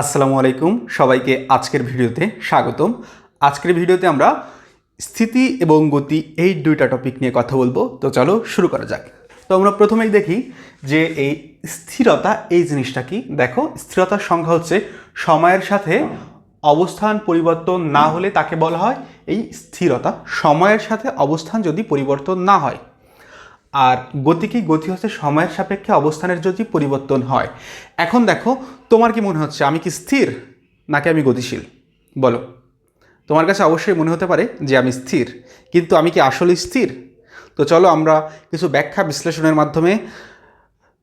আসসালামু আলাইকুম। সবাইকে আজকের ভিডিওতে স্বাগতম। আজকের ভিডিওতে আমরা স্থিতি এবং গতি এই দুইটা টপিক নিয়ে কথা বলব। তো চলো শুরু করা যাক। তো আমরা প্রথমেই দেখি যে এই স্থিরতা এই জিনিসটা কি? দেখো, স্থিরতার সংখ্যা হচ্ছে সময়ের সাথে অবস্থান পরিবর্তন না হলে তাকে বলা হয় এই স্থিরতা। সময়ের সাথে অবস্থান যদি পরিবর্তন না হয় আর গতি কি? গতি হচ্ছে সময়ের সাপেক্ষে অবস্থানের যদি পরিবর্তন হয়। এখন দেখো, তোমার কি মনে হচ্ছে, আমি কি স্থির নাকি আমি গতিশীল? বলো। তোমার কাছে অবশ্যই মনে হতে পারে যে আমি স্থির, কিন্তু আমি কি আসলে স্থির? তো চলো আমরা কিছু ব্যাখ্যা বিশ্লেষণের মাধ্যমে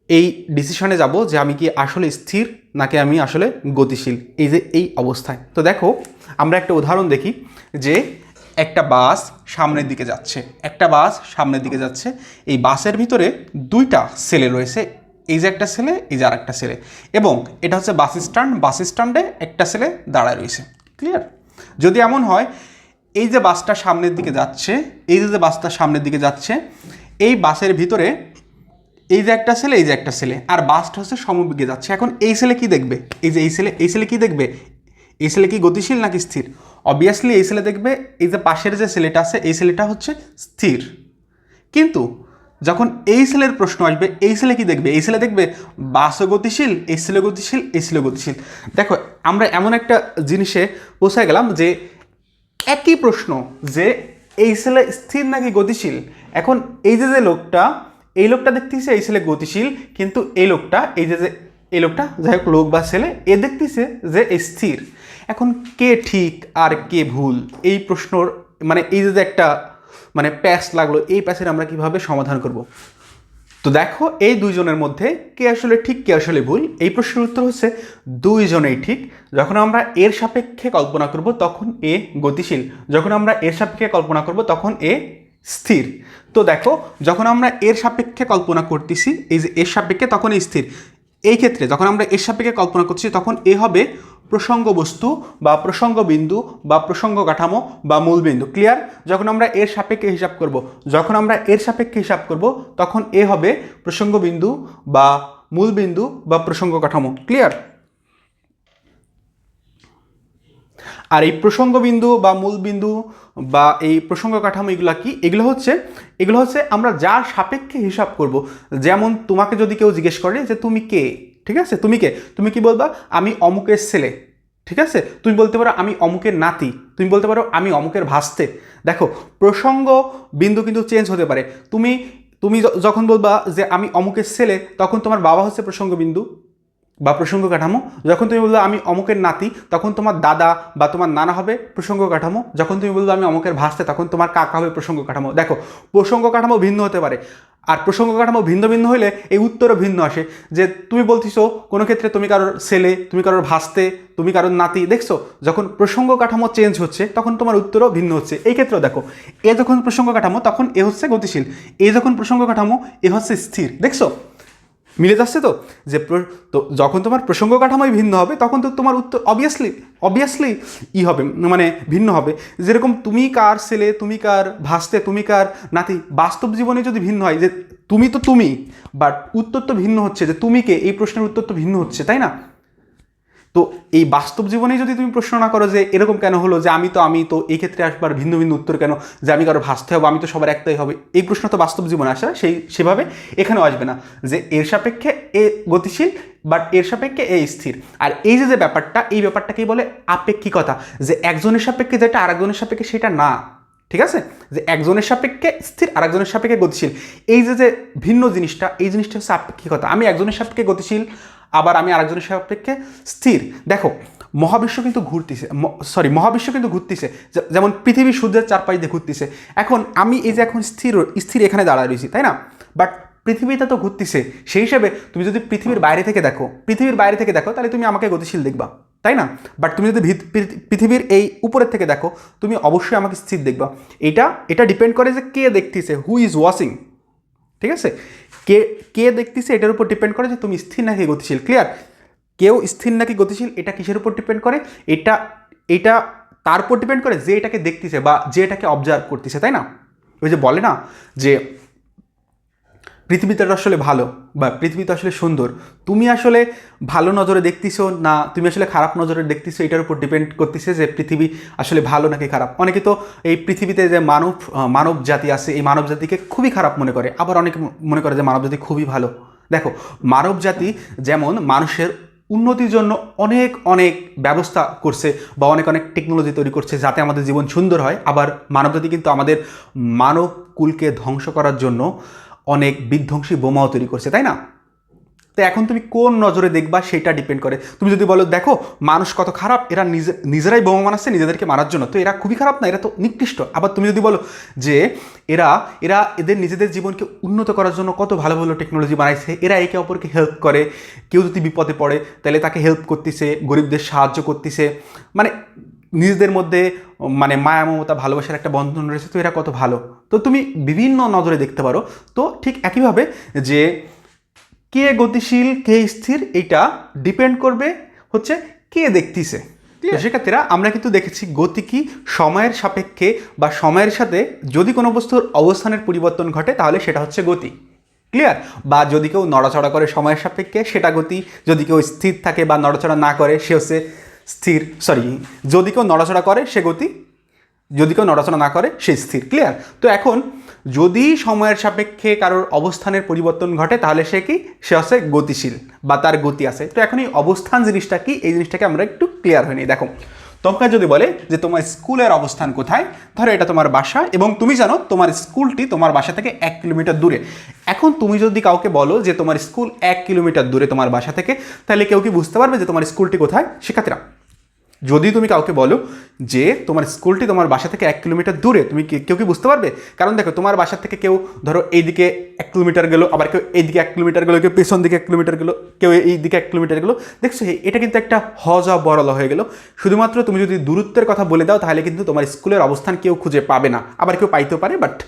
এই ডিসিশনে যাব যে আমি কি আসলে স্থির নাকি আমি আসলে গতিশীল, এই যে এই অবস্থায়। তো দেখো, আমরা একটা উদাহরণ দেখি যে একটা বাস সামনের দিকে যাচ্ছে। একটা বাস সামনের দিকে যাচ্ছে। এই বাসের ভিতরে দুইটা ছেলে রয়েছে। এই যে একটা ছেলে, এই যে আর একটা ছেলে। এবং এটা হচ্ছে বাস স্ট্যান্ড। বাস স্ট্যান্ডে একটা ছেলে দাঁড়ায় রয়েছে। ক্লিয়ার যদি এমন হয়, এই যে বাসটা সামনের দিকে যাচ্ছে, এই যে বাসটা সামনের দিকে যাচ্ছে, এই বাসের ভিতরে এই যে একটা ছেলে, এই যে একটা ছেলে। আর বাসটা হচ্ছে সমবেগে যাচ্ছে। এখন এই ছেলে কি দেখবে? এই যে এই ছেলে এই ছেলে কি দেখবে? এই ছেলে কি গতিশীল নাকি স্থির? অবভিয়াসলি এই ছেলে দেখবে, এই যে পাশের যে ছেলেটা আছে, এই ছেলেটা হচ্ছে স্থির। কিন্তু যখন এই ছেলের প্রশ্ন আসবে, এই ছেলে কি দেখবে? এই ছেলে দেখবে, বাসও গতিশীল, এই ছেলে গতিশীল, এই ছেলে গতিশীল। দেখো, আমরা এমন একটা জিনিসে পৌঁছে গেলাম যে একই প্রশ্ন যে এই ছেলে স্থির নাকি গতিশীল? এখন এই যে যে লোকটা, এই লোকটা দেখতেছে এই ছেলে গতিশীল, কিন্তু এই লোকটা, এই যে যে, এই লোকটা, যাই হোক, লোক বা ছেলে, এ দেখতেছে যে স্থির। এখন কে ঠিক আর কে ভুল? এই প্রশ্নর মানে এই যে একটা মানে প্যাচ লাগল, এই প্যাচের আমরা কীভাবে সমাধান করব? তো দেখো, এই দুইজনের মধ্যে কে আসলে ঠিক, কে আসলে ভুল? এই প্রশ্নের উত্তর হচ্ছে দুইজনেই ঠিক। যখন আমরা এর সাপেক্ষে কল্পনা করব, তখন এ গতিশীল। যখন আমরা এর সাপেক্ষে কল্পনা করব, তখন এ স্থির। তো দেখো, যখন আমরা এর সাপেক্ষে কল্পনা করতেছি, এই যে এর সাপেক্ষে তখন স্থির। এই ক্ষেত্রে যখন আমরা এর সাপেক্ষে কল্পনা করছি, তখন এ হবে প্রসঙ্গ বস্তু বা প্রসঙ্গ বিন্দু বা প্রসঙ্গ কাঠামো বা মূল বিন্দু। ক্লিয়ার যখন আমরা এর সাপেক্ষে হিসাব করব, যখন আমরা এর সাপেক্ষে হিসাব করব, তখন এ হবে প্রসঙ্গ বিন্দু বা মূল বিন্দু বা প্রসঙ্গ কাঠামো। ক্লিয়ার আর এই প্রসঙ্গ বিন্দু বা মূল বিন্দু বা এই প্রসঙ্গ কাঠামো এগুলো কি? এগুলো হচ্ছে এগুলো হচ্ছে আমরা যার সাপেক্ষে হিসাব করব। যেমন তোমাকে যদি কেউ জিজ্ঞেস করে যে তুমি কে? ঠিক আছে? তুমি কে? তুমি কি বলবা, আমি অমুকের ছেলে। ঠিক আছে? তুমি বলতে পারো, আমি অমুকের নাতি। তুমি বলতে পারো, আমি অমুকের ভাসতে। দেখো প্রসঙ্গ বিন্দু কিন্তু চেঞ্জ হতে পারে। তুমি তুমি যখন বলবা যে, আমি অমুকের ছেলে, তখন তোমার বাবা হচ্ছে প্রসঙ্গ বিন্দু বা প্রসঙ্গ কাঠামো, যখন তুমি বলল আমি অমুকের নাতি, তখন তোমার দাদা বা তোমার নানা হবে প্রসঙ্গ কাঠামো। যখন তুমি বলবে আমি অমুকের ভাসতে, তখন তোমার কাকা হবে প্রসঙ্গ কাঠামো। দেখো, প্রসঙ্গ কাঠামো ভিন্ন হতে পারে। আর প্রসঙ্গ কাঠামো ভিন্ন ভিন্ন হলে এই উত্তরও ভিন্ন আসে। যে তুমি বলতেছো, কোনো ক্ষেত্রে তুমি কারোর ছেলে, তুমি কারোর ভাসতে, তুমি কারোর নাতি, দেখছ? যখন প্রসঙ্গ কাঠামো চেঞ্জ হচ্ছে, তখন তোমার উত্তরও ভিন্ন হচ্ছে। এই ক্ষেত্রেও দেখো, এ যখন প্রসঙ্গ কাঠামো, তখন এ হচ্ছে গতিশীল। এ যখন প্রসঙ্গ কাঠামো, এ হচ্ছে স্থির। দেখছ? মিলে যাচ্ছে তো? যে তো যখন তোমার প্রসঙ্গ কাঠামোই ভিন্ন হবে, তখন তো তোমার উত্তর অবভিয়াসলি অবভিয়াসলি ই হবে মানে ভিন্ন হবে। যেরকম তুমি কার ছেলে, তুমি কার ভাসতে, তুমি কার নাতি, বাস্তব জীবনে যদি ভিন্ন হয়, যে তুমি তো তুমি বাট উত্তর তো ভিন্ন হচ্ছে, যে তুমি কে, এই প্রশ্নের উত্তর তো ভিন্ন হচ্ছে, তাই না? তো এই বাস্তব জীবনে যদি তুমি প্রশ্ন না করো যে এরকম কেন হলো, যে আমি তো আমি তো এই ক্ষেত্রে আসবার ভিন্ন ভিন্ন উত্তর কেন, যে আমি কারও ভাসতে হব, আমি তো সবার একটাই হবে, এই প্রশ্ন তো বাস্তব জীবনে আসে, সেই, সেভাবে এখানেও আসবে না। যে এর সাপেক্ষে এ গতিশীল বাট এর সাপেক্ষে এ স্থির। আর এই যে যে ব্যাপারটা, এই ব্যাপারটাকেই বলে আপেক্ষিকতা। যে একজনের সাপেক্ষে যেটা, আরেকজনের সাপেক্ষে সেটা না। ঠিক আছে? যে একজনের সাপেক্ষে স্থির আর একজনের সাপেক্ষে গতিশীল। এই যে যে ভিন্ন জিনিসটা, এই জিনিসটা হচ্ছে আপেক্ষিকতা। আমি একজনের সাপেক্ষে গতিশীল আবার আমি আরেকজনের সাপেক্ষে স্থির। দেখো, মহাবিশ্ব কিন্তু ঘুরতেছে সরি মহাবিশ্ব কিন্তু ঘুরতেছে যেমন পৃথিবী সূর্যের চারপাশ দিয়ে ঘুরতেছে। এখন আমি এই যে এখন স্থির স্থির এখানে দাঁড়ায় রয়েছি, তাই না? বাট পৃথিবীতে তো ঘুরতেছে, সেই হিসেবে তুমি যদি পৃথিবীর বাইরে থেকে দেখো, পৃথিবীর বাইরে থেকে দেখো, তাহলে তুমি আমাকে গতিশীল দেখবা, তাই না? বাট তুমি যদি পৃথিবীর এই উপরের থেকে দেখো, তুমি অবশ্যই আমাকে স্থির দেখবা। এটা এটা ডিপেন্ড করে যে কে দেখতেছে হু ইজ ওয়াচিং ঠিক আছে? কে কে দেখতেছে এটার উপর ডিপেন্ড করে যে তুমি স্থির নাকি গতিশীল ক্লিয়ার কেউ স্থির নাকি গতিশীল, এটা কিসের উপর ডিপেন্ড করে? এটা এটা তার উপর ডিপেন্ড করে যে এটাকে দেখতেছে বা যে এটাকে অবজার্ভ করতেছে, তাই না? ওই যে বলে না যে পৃথিবীটা আসলে ভালো, বা পৃথিবীটা আসলে সুন্দর। তুমি আসলে ভালো নজরে দেখতেছো না, তুমি আসলে খারাপ নজরে দেখতেছো, এটার উপর ডিপেন্ড করতেছে যে পৃথিবী আসলে ভালো নাকি খারাপ। অনেকে তো এই পৃথিবীতে যে মানব মানব জাতি আছে, এই মানব জাতিকে খুবই খারাপ মনে করে। আবার অনেকে মনে করে যে মানব জাতি খুবই ভালো। দেখো, মানব জাতি যেমন মানুষের উন্নতির জন্য অনেক অনেক ব্যবস্থা করছে, বা অনেক অনেক টেকনোলজি তৈরি করছে যাতে আমাদের জীবন সুন্দর হয়। আবার মানবজাতি কিন্তু আমাদের মানব কুলকে ধ্বংস করার জন্য অনেক বিধ্বংসী বোমাও তৈরি করছে, তাই না? তো এখন তুমি কোন নজরে দেখবা সেটা ডিপেন্ড করে। তুমি যদি বলো, দেখো, মানুষ কত খারাপ, এরা নিজে নিজেরাই বোমা বানাচ্ছে, নিজেদেরকে মারার জন্য। তো এরা খুবই খারাপ না, এরা তো নিকৃষ্ট। আবার তুমি যদি বলো যে, এরা এরা এদের নিজেদের জীবনকে উন্নত করার জন্য কত ভালো ভালো টেকনোলজি বানাইছে, এরা একে অপরকে হেল্প করে। কেউ যদি বিপদে পড়ে, তাহলে তাকে হেল্প করতেছে, গরিবদের সাহায্য করতেছে। মানে নিজেদের মধ্যে মানে মায়া মমতা ভালোবাসার একটা বন্ধন রয়েছে তো এরা কত ভালো। তো তুমি বিভিন্ন নজরে দেখতে পারো। তো ঠিক একইভাবে যে কে গতিশীল কে স্থির এটা ডিপেন্ড করবে হচ্ছে কে দেখতিছে। সেক্ষেত্রে আমরা কিন্তু দেখেছি গতি কি সময়ের সাপেক্ষে বা সময়ের সাথে যদি কোনো বস্তুর অবস্থানের পরিবর্তন ঘটে তাহলে সেটা হচ্ছে গতি। ক্লিয়ার বা যদি কেউ নড়াচড়া করে সময়ের সাপেক্ষে সেটা গতি। যদি কেউ স্থির থাকে বা নড়াচড়া না করে সে হচ্ছে স্থির সরি যদি কেউ নড়াচড়া করে, সে গতি, যদি কেউ নড়াচড়া না করে, সে স্থির ক্লিয়ার তো এখন, যদি সময়ের সাপেক্ষে কারোর অবস্থানের পরিবর্তন ঘটে, তাহলে সে কি? সে হচ্ছে গতিশীল, বা তার গতি আছে। তো এখন এই অবস্থান জিনিসটা কি? এই জিনিসটাকে আমরা একটু ক্লিয়ার হয়ে নিই। দেখো তোমাকে যদি বলে যে তোমার স্কুলের অবস্থান কোথায়, ধরো এটা তোমার বাসা, এবং তুমি জানো তোমার স্কুলটি তোমার বাসা থেকে এক কিলোমিটার দূরে। এখন তুমি যদি কাউকে বলো যে তোমার স্কুল এক কিলোমিটার দূরে তোমার বাসা থেকে, তাহলে কেউ কি বুঝতে পারবে যে তোমার স্কুলটি কোথায়? শিক্ষার্থীরা যদি তুমি কাউকে বলো যে তোমার স্কুলটি তোমার বাসা থেকে এক কিলোমিটার দূরে, তুমি কেউ কি বুঝতে পারবে? কারণ দেখো, তোমার বাসা থেকে কেউ ধরো এইদিকে এক কিলোমিটার গেলো, আবার কেউ এইদিকে এক কিলোমিটার গেলো, কেউ পেছন দিকে এক কিলোমিটার গেলো, কেউ এই দিকে এক কিলোমিটার গেলো। দেখছ এটা কিন্তু একটা হজা বড়লা হয়ে গেল। শুধুমাত্র তুমি যদি দূরত্বের কথা বলে দাও, তাহলে কিন্তু তোমার স্কুলের অবস্থান কেউ খুঁজে পাবে না। আবার কেউ পাইতেও পারে বাট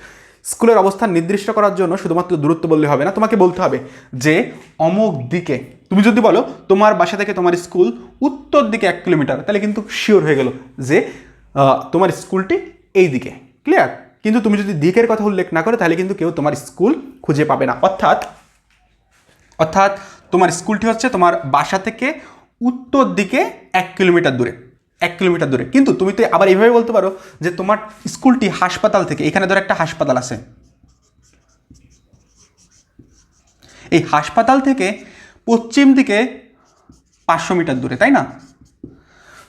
স্কুলের অবস্থান নির্দিষ্ট করার জন্য শুধুমাত্র দূরত্ব বললে হবে না। তোমাকে বলতে হবে যে, অমুক দিকে তুমি যদি বলো তোমার বাসা থেকে তোমার স্কুল উত্তর দিকে এক কিলোমিটার, তাহলে কিন্তু শিওর হয়ে গেল যে তোমার স্কুলটি এই দিকে। ক্লিয়ার কিন্তু তুমি যদি দিকের কথা উল্লেখ না করো, তাহলে কিন্তু কেউ তোমার স্কুল খুঁজে পাবে না। অর্থাৎ অর্থাৎ তোমার স্কুলটি হচ্ছে তোমার বাসা থেকে উত্তর দিকে এক কিলোমিটার দূরে, এক কিলোমিটার দূরে। কিন্তু তুমি তো আবার এইভাবে বলতে পারো যে তোমার স্কুলটি হাসপাতাল থেকে, এখানে ধরো একটা হাসপাতাল আছে। এই হাসপাতাল থেকে পশ্চিম দিকে পাঁচশো মিটার দূরে, তাই না?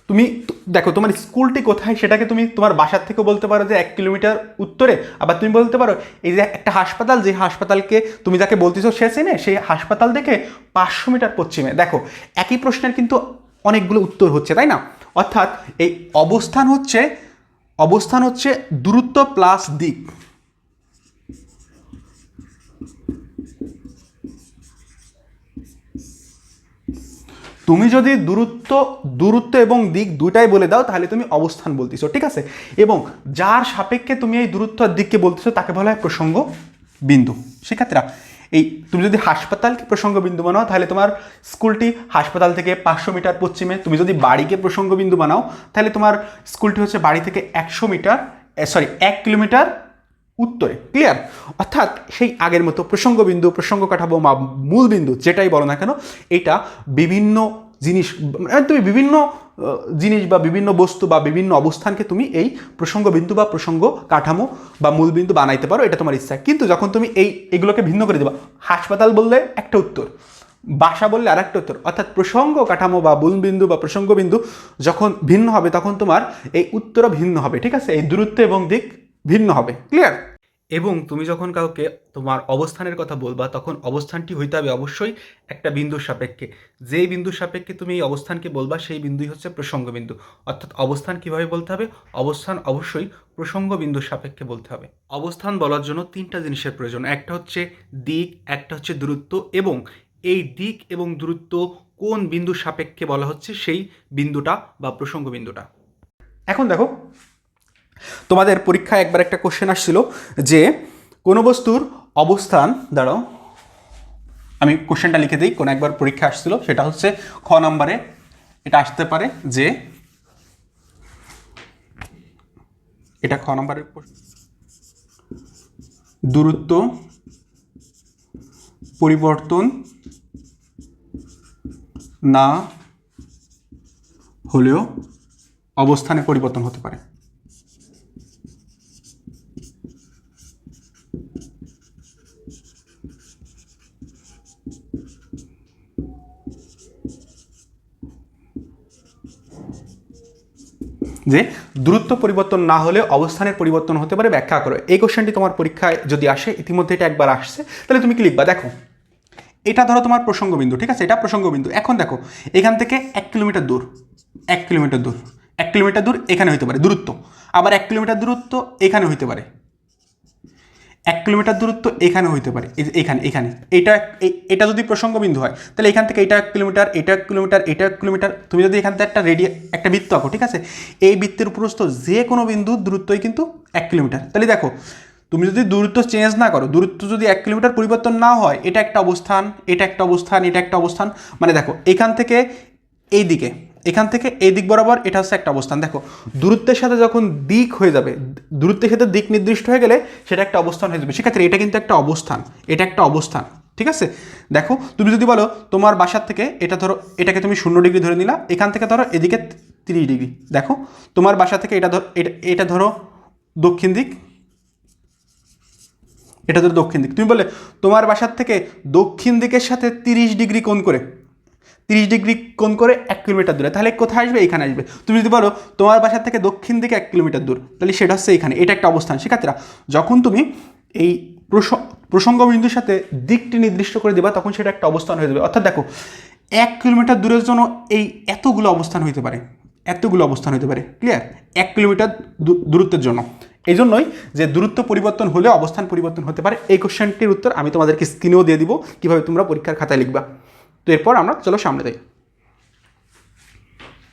তুমি দেখো, তোমার স্কুলটি কোথায় সেটাকে তুমি তোমার বাসার থেকে বলতে পারো যে এক কিলোমিটার উত্তরে, আবার তুমি বলতে পারো এই যে একটা হাসপাতাল, যে হাসপাতালকে তুমি যাকে বলতেছো সে চেনে, সেই হাসপাতাল দেখে পাঁচশো মিটার পশ্চিমে। দেখো, একই প্রশ্নের কিন্তু অনেকগুলো উত্তর হচ্ছে, তাই না? অর্থাৎ এই অবস্থান হচ্ছে অবস্থান হচ্ছে দূরত্ব প্লাস দিক। তুমি যদি দূরত্ব দূরত্ব এবং দিক দুটাই বলে দাও, তাহলে তুমি অবস্থান বলতেছো, ঠিক আছে? এবং যার সাপেক্ষে তুমি এই দূরত্ব আর দিককে বলতেছো, তাকে বলা হয় প্রসঙ্গ বিন্দু। শিক্ষার্থীরা এই তুমি যদি হাসপাতালকে প্রসঙ্গ বিন্দু বানাও, তাহলে তোমার স্কুলটি হাসপাতাল থেকে পাঁচশো মিটার পশ্চিমে। তুমি যদি বাড়িকে প্রসঙ্গ বিন্দু বানাও, তাহলে তোমার স্কুলটি হচ্ছে বাড়ি থেকে একশো মিটার সরি এক কিলোমিটার উত্তরে ক্লিয়ার অর্থাৎ সেই আগের মতো প্রসঙ্গবিন্দু প্রসঙ্গ কাঠামো বা মূল বিন্দু যেটাই বলো না কেন, এটা বিভিন্ন জিনিস মানে তুমি বিভিন্ন জিনিস বা বিভিন্ন বস্তু বা বিভিন্ন অবস্থানকে তুমি এই প্রসঙ্গ বিন্দু বা প্রসঙ্গ কাঠামো বা মূল বিন্দু বানাইতে পারো, এটা তোমার ইচ্ছা। কিন্তু যখন তুমি এই, এগুলোকে ভিন্ন করে দেবা, হাসপাতাল বললে একটা উত্তর, বাসা বললে আরেকটা উত্তর। অর্থাৎ প্রসঙ্গ কাঠামো বা মূল বিন্দু বা প্রসঙ্গ বিন্দু যখন ভিন্ন হবে, তখন তোমার এই উত্তরও ভিন্ন হবে, ঠিক আছে? এই দূরত্ব এবং দিক ভিন্ন হবে ক্লিয়ার এবং তুমি যখন কাউকে তোমার অবস্থানের কথা বলবা তখন অবস্থানটি হইতে হবে অবশ্যই একটা বিন্দুর সাপেক্ষে। যেই বিন্দুর সাপেক্ষে তুমি এই অবস্থানকে বলবা সেই বিন্দুই হচ্ছে প্রসঙ্গ বিন্দু। অর্থাৎ অবস্থান কীভাবে বলতে হবে? অবস্থান অবশ্যই প্রসঙ্গ বিন্দুর সাপেক্ষে বলতে হবে। অবস্থান বলার জন্য তিনটা জিনিসের প্রয়োজন। একটা হচ্ছে দিক একটা হচ্ছে দূরত্ব এবং এই দিক এবং দূরত্ব কোন বিন্দুর সাপেক্ষে বলা হচ্ছে? সেই বিন্দুটা বা প্রসঙ্গ বিন্দুটা। এখন দেখো তোমাদের পরীক্ষায় একবার একটা কোশ্চেন আসছিল যে কোনো বস্তুর অবস্থান, দাঁড়াও, আমি কোশ্চেনটা লিখে দিই, কোনো একবার পরীক্ষা আসছিল, সেটা হচ্ছে খ নম্বরে এটা আসতে পারে যে এটা খ নম্বরের দূরত্ব, পরিবর্তন না হলেও অবস্থানে পরিবর্তন হতে পারে। যে দূরত্ব পরিবর্তন না হলে অবস্থানের পরিবর্তন হতে পারে, ব্যাখ্যা করো। এই কোশ্চেনটি তোমার পরীক্ষায় যদি আসে, ইতিমধ্যে এটা একবার আসছে, তাহলে তুমি কি লিখবা? দেখো, এটা ধরো তোমার প্রসঙ্গবিন্দু, ঠিক আছে? এটা প্রসঙ্গবিন্দু। এখন দেখো, এখান থেকে এক কিলোমিটার দূর, এক কিলোমিটার দূর, এক কিলোমিটার দূর এখানে হইতে পারে, দূরত্ব। আবার এক কিলোমিটার দূরত্ব এখানে হইতে পারে। এক কিলোমিটার দূরত্ব এখানে হইতে পারে এখানে এখানে। এটা এটা যদি প্রসঙ্গবিন্দু হয়, তাহলে এখান থেকে এটা এক কিলোমিটার, এটা এক কিলোমিটার, এটা এক কিলোমিটার, তুমি যদি এখান থেকে একটা রেডিয়া একটা বৃত্ত আঁকো, ঠিক আছে? এই বৃত্তের উপরস্থ যে কোনো বিন্দু দূরত্বই কিন্তু এক কিলোমিটার। তাহলে দেখো, তুমি যদি দূরত্ব চেঞ্জ না করো, দূরত্ব যদি এক কিলোমিটার পরিবর্তন না হয়, এটা একটা অবস্থান, এটা একটা অবস্থান, এটা একটা অবস্থান মানে দেখো, এখান থেকে এই দিকে এখান থেকে এই দিক বরাবর এটা হচ্ছে একটা অবস্থান। দেখো, দূরত্বের সাথে যখন দিক হয়ে যাবে, দূরত্বের সাথে দিক নির্দিষ্ট হয়ে গেলে সেটা একটা অবস্থান হয়ে যাবে। সেক্ষেত্রে এটা কিন্তু একটা অবস্থান, এটা একটা অবস্থান, ঠিক আছে? দেখো, তুমি যদি বলো তোমার বাসার থেকে এটা ধরো, এটাকে তুমি শূন্য ডিগ্রি ধরে নিলা, এখান থেকে ধরো এদিকে তিরিশ ডিগ্রি। দেখো, তোমার বাসা থেকে এটা ধরো এটা এটা ধরো দক্ষিণ দিক, এটা ধরো দক্ষিণ দিক। তুমি বলে তোমার বাসার থেকে দক্ষিণ দিকের সাথে তিরিশ ডিগ্রি কোণ করে তিরিশ ডিগ্রি কোণ করে এক কিলোমিটার দূরে। তাহলে কোথায় আসবে? এখানে আসবে। তুমি যদি বলো, তোমার বাসার থেকে দক্ষিণ দিকে এক কিলোমিটার দূর, তাহলে সেটা হচ্ছে এখানে এটা একটা অবস্থান। শিক্ষার্থীরা, যখন তুমি এই প্রস- প্রসঙ্গ বিন্দুর সাথে দিকটি নির্দিষ্ট করে দেবা, তখন সেটা একটা অবস্থান হয়ে যাবে। অর্থাৎ দেখো, এক কিলোমিটার দূরের জন্য এই এতগুলো অবস্থান হইতে পারে। এতগুলো অবস্থান হতে পারে। ক্লিয়ার? এক কিলোমিটার দূরত্বের জন্য। এই জন্যই যে দূরত্ব পরিবর্তন হলে অবস্থান পরিবর্তন হতে পারে। এই কোশ্চেনটির উত্তর আমি তোমাদেরকে স্ক্রিনেও দিয়ে দিব। কীভাবে তোমরা পরীক্ষার খাতায় লিখবা। তো এরপর আমরা চলো সামনে যাই।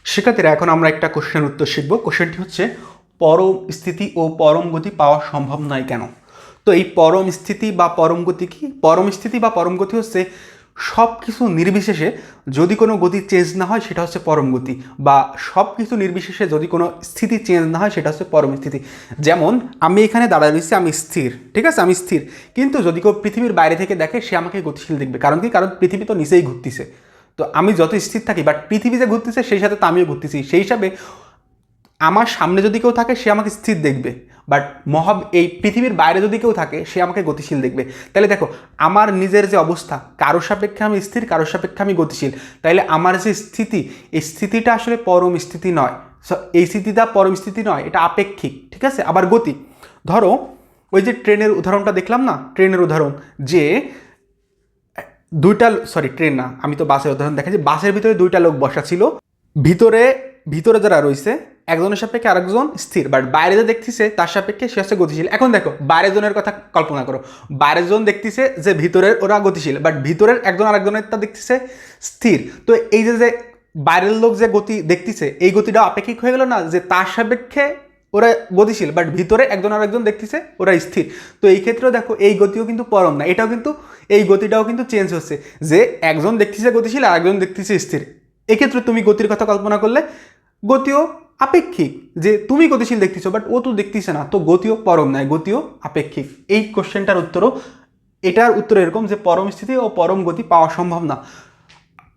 শিক্ষার্থীরা, এখন আমরা একটা কোশ্চেন উত্তর শিখব। কোশ্চেনটি হচ্ছে, পরম স্থিতি ও পরম গতি পাওয়া সম্ভব নয় কেন? তো এই পরম স্থিতি বা পরম গতি কি? পরম স্থিতি বা পরম গতি হচ্ছে সব কিছু নির্বিশেষে যদি কোনো গতি চেঞ্জ না হয়, সেটা হচ্ছে পরম গতি। বা সব কিছু নির্বিশেষে যদি কোনো স্থিতি চেঞ্জ না হয়, সেটা হচ্ছে পরম স্থিতি। যেমন, আমি এখানে দাঁড়ায় রয়েছি, আমি স্থির, ঠিক আছে? আমি স্থির। কিন্তু যদি কেউ পৃথিবীর বাইরে থেকে দেখে, সে আমাকে গতিশীল দেখবে। কারণ কি? কারণ পৃথিবী তো নিচেই ঘুরতেছে। তো আমি যত স্থির থাকি বাট পৃথিবী যে ঘুরতেছে, সেই সাথে তো আমিও ঘুরতেছি। সেই হিসাবে আমার সামনে যদি কেউ থাকে, সে আমাকে স্থির দেখবে। বাট মহাব এই পৃথিবীর বাইরে যদি কেউ থাকে, সে আমাকে গতিশীল দেখবে। তাহলে দেখো, আমার নিজের যে অবস্থা কারও সাপেক্ষে আমি স্থির কারও সাপেক্ষে আমি গতিশীল। তাইলে আমার যে স্থিতি, এই স্থিতিটা আসলে পরম স্থিতি নয়। এই স্থিতিটা পরম স্থিতি নয়, এটা আপেক্ষিক, ঠিক আছে? আবার গতি। ধরো, ওই যে ট্রেনের উদাহরণটা দেখলাম না? ট্রেনের উদাহরণ, যে, দুইটা সরি ট্রেন না, আমি তো বাসের উদাহরণ দেখাচ্ছি। বাসের ভিতরে দুইটা লোক বসা ছিল। ভিতরে ভিতরে যারা রয়েছে একজনের সাপেক্ষে আরেকজন স্থির বাট বাইরে যে দেখতেছে তার সাপেক্ষে সে হচ্ছে গতিশীল। এখন দেখো বাইরের জনের কথা কল্পনা করো। বাইরের জন দেখতেছে যে ভিতরের ওরা গতিশীল বাট ভিতরের একজন আরেকজনের তা দেখতেছে স্থির। তো এই যে যে বাইরের লোক যে গতি দেখতেছে, এই গতিটা আপেক্ষিক হয়ে গেল না যে তার সাপেক্ষে ওরা গতিশীল বাট ভিতরে একজন আর একজন দেখতেছে ওরা স্থির। তো এই ক্ষেত্রেও দেখো, এই গতিও কিন্তু পরম না। এটাও কিন্তু, এই গতিটাও কিন্তু চেঞ্জ হচ্ছে যে একজন দেখতেছে গতিশীল আর একজন দেখতেছে স্থির। এক্ষেত্রে তুমি গতির কথা কল্পনা করলে গতিও আপেক্ষিক যে তুমি গতিশীল দেখতেছো বাট ও তো দেখতেছে না, তো গতিও পরম নয় গতিও আপেক্ষিক। এই কোশ্চেনটার উত্তরও, এটার উত্তর এরকম যে পরম স্থিতি ও পরম গতি পাওয়া সম্ভব না।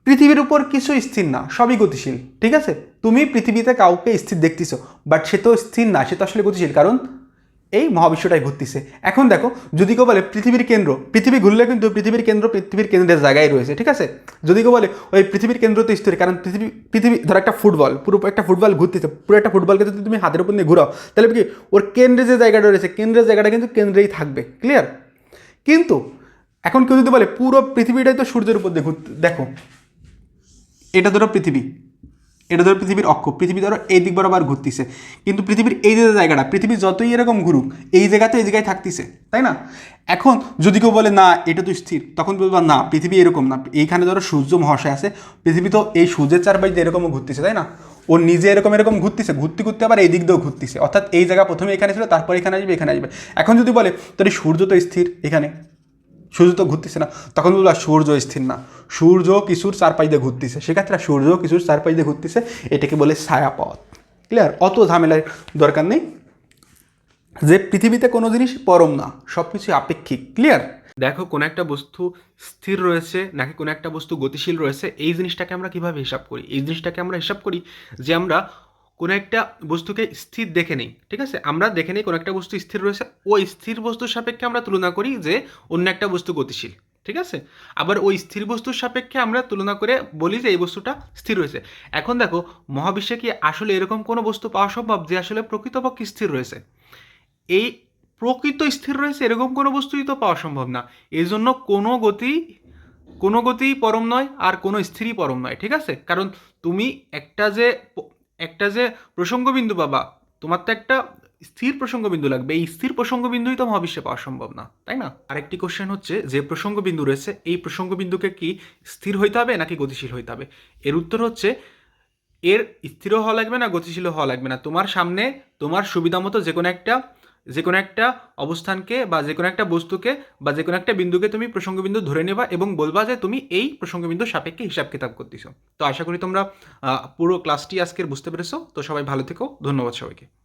পৃথিবীর উপর কিছু স্থির না, সবই গতিশীল, ঠিক আছে? তুমি পৃথিবীতে কাউকে স্থির দেখতেছো বাট সে তো স্থির না, সে তো আসলে গতিশীল, কারণ এই মহাবিশ্বটাই ঘুরতেছে। এখন দেখো, যদি কেউ বলে পৃথিবীর কেন্দ্র, পৃথিবী ঘুরলে কিন্তু পৃথিবীর কেন্দ্র পৃথিবীর কেন্দ্রের জায়গায় রয়েছে, ঠিক আছে? যদি কেউ বলে ওই পৃথিবীর কেন্দ্র তো স্থির, কারণ পৃথিবী পৃথিবী, ধর একটা ফুটবল, পুরো একটা ফুটবল ঘুরতেছে, পুরো একটা ফুটবলকে যদি তুমি হাতের উপর নিয়ে ঘুরাও, তাহলে কি ওর কেন্দ্রে যে জায়গাটা রয়েছে, কেন্দ্রের জায়গাটা কিন্তু কেন্দ্রেই থাকবে ক্লিয়ার কিন্তু এখন কেউ যদি বলে পুরো পৃথিবীটাই তো সূর্যের উপর দেখো, এটা ধরো পৃথিবী। এটা ধরো পৃথিবীর অক্ষ, পৃথিবী ধরো এই দিক বরাবর ঘুরতেছে। কিন্তু পৃথিবীর এই যে জায়গাটা, পৃথিবী যতই এরকম ঘুরুক, এই জায়গাতে এই জায়গায় থাকতেছে, তাই না? এখন যদি কেউ বলে, না, এটা তো স্থির, তখন বলবা, না, পৃথিবী এরকম না। এইখানে ধরো সূর্য মহাশয় আছে, পৃথিবী তো এই সূর্যের চারপাশে এরকমও ঘুরতেছে, তাই না? ও নিজে এরকম এরকম ঘুরতেছে, ঘুরতে ঘুরতে আবার এই দিক দিয়েও ঘুরতেছে। অর্থাৎ এই জায়গা প্রথমে এখানে ছিল, তারপর এখানে আসবে এখানে আসবে। এখন যদি বলে এই সূর্য তো স্থির, এখানে সূর্য তো ঘুরতেছে না। তখন বলব সূর্য স্থির না। সূর্য কিছুর চারপাশ দিয়ে ঘুরতেছে। সেক্ষেত্রে সূর্য কিছুর চারপাশ দিয়ে ঘুরতেছে, এটাকে বলে ছায়াপথ। ক্লিয়ার অত ঝামেলার দরকার নেই। যে পৃথিবীতে কোনো জিনিস পরম না সব কিছু আপেক্ষিক। ক্লিয়ার দেখো, কোনো একটা বস্তু স্থির রয়েছে নাকি কোনো একটা বস্তু গতিশীল রয়েছে, এই জিনিসটাকে আমরা কীভাবে হিসাব করি? এই জিনিসটাকে আমরা হিসাব করি যে আমরা কোনো একটা বস্তুকে স্থির দেখে নিই, ঠিক আছে? আমরা দেখে নিই কোনো একটা বস্তু স্থির রয়েছে, ওই স্থির বস্তুর সাপেক্ষে আমরা তুলনা করি যে অন্য একটা বস্তু গতিশীল, ঠিক আছে? আবার ওই স্থির বস্তুর সাপেক্ষে আমরা তুলনা করে বলি যে এই বস্তুটা স্থির রয়েছে এখন দেখো, মহাবিশ্বে কি আসলে এরকম কোনো বস্তু পাওয়া সম্ভব যে আসলে প্রকৃতপক্ষে স্থির রয়েছে? এই প্রকৃত স্থির রয়েছে এরকম কোনো বস্তুই তো পাওয়া সম্ভব না। এই জন্য কোনো গতি কোনো গতি পরম নয় আর কোনো স্থিরই পরম নয়, ঠিক আছে? কারণ তুমি একটা যে একটা যে প্রসঙ্গবিন্দু বাবা তোমার তো একটা স্থির প্রসঙ্গবিন্দু লাগবে। এই স্থির প্রসঙ্গবিন্দুই তো মহাবিশ্বে পাওয়া সম্ভব না, তাই না? আরেকটি কোশ্চেন হচ্ছে যে প্রসঙ্গবিন্দু রয়েছে, এই প্রসঙ্গবিন্দুকে কি স্থির হইতে হবে নাকি গতিশীল হইতে হবে? এর উত্তর হচ্ছে, এর স্থিরও হওয়া লাগবে না গতিশীল হওয়া লাগবে না। তোমার সামনে তোমার সুবিধা মতো যে কোনো একটা যে কোনো একটা অবস্থানকে বা যে কোনো একটা বস্তুকে বা যে কোনো একটা বিন্দুকে তুমি প্রসঙ্গবিন্দু ধরে নেবা এবং বলবা যে তুমি এই প্রসঙ্গবিন্দু সাপেক্ষে হিসাব কিতাব করতেছ। তো আশা করি তোমরা পুরো ক্লাসটি আজকের বুঝতে পেরেছ। তো সবাই ভালো থেকো। ধন্যবাদ সবাইকে।